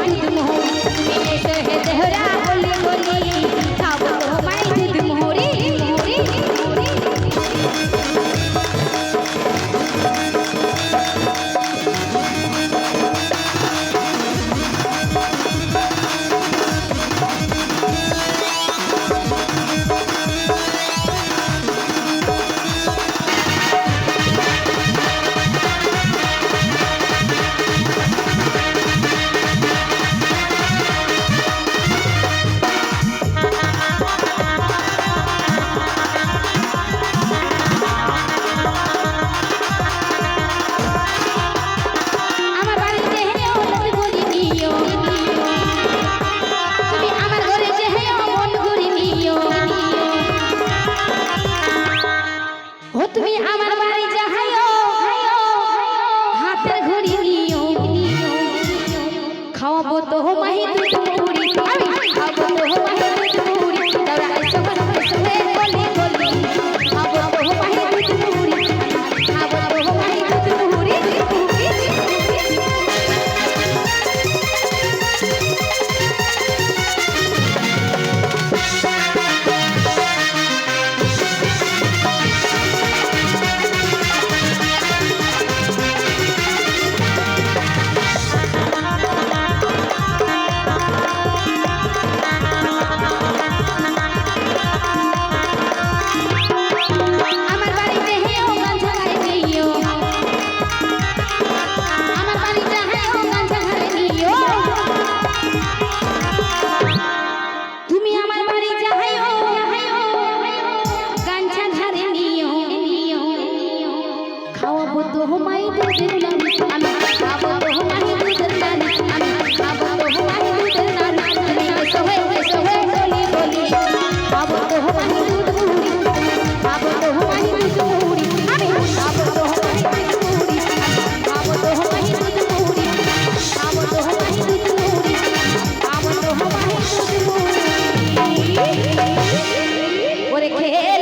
हिंदू हो सहज हो बोली बोली আমার বাড়ি যাহাইও হাতের ঘড়ি নিও। খাওয়াবো তো তোমায় দুধের নানি আমি খাব তোমায় দুধের নানি আমি খাব তোমায় দুধের নানি তুমি এসো হে ওরে খেয়ে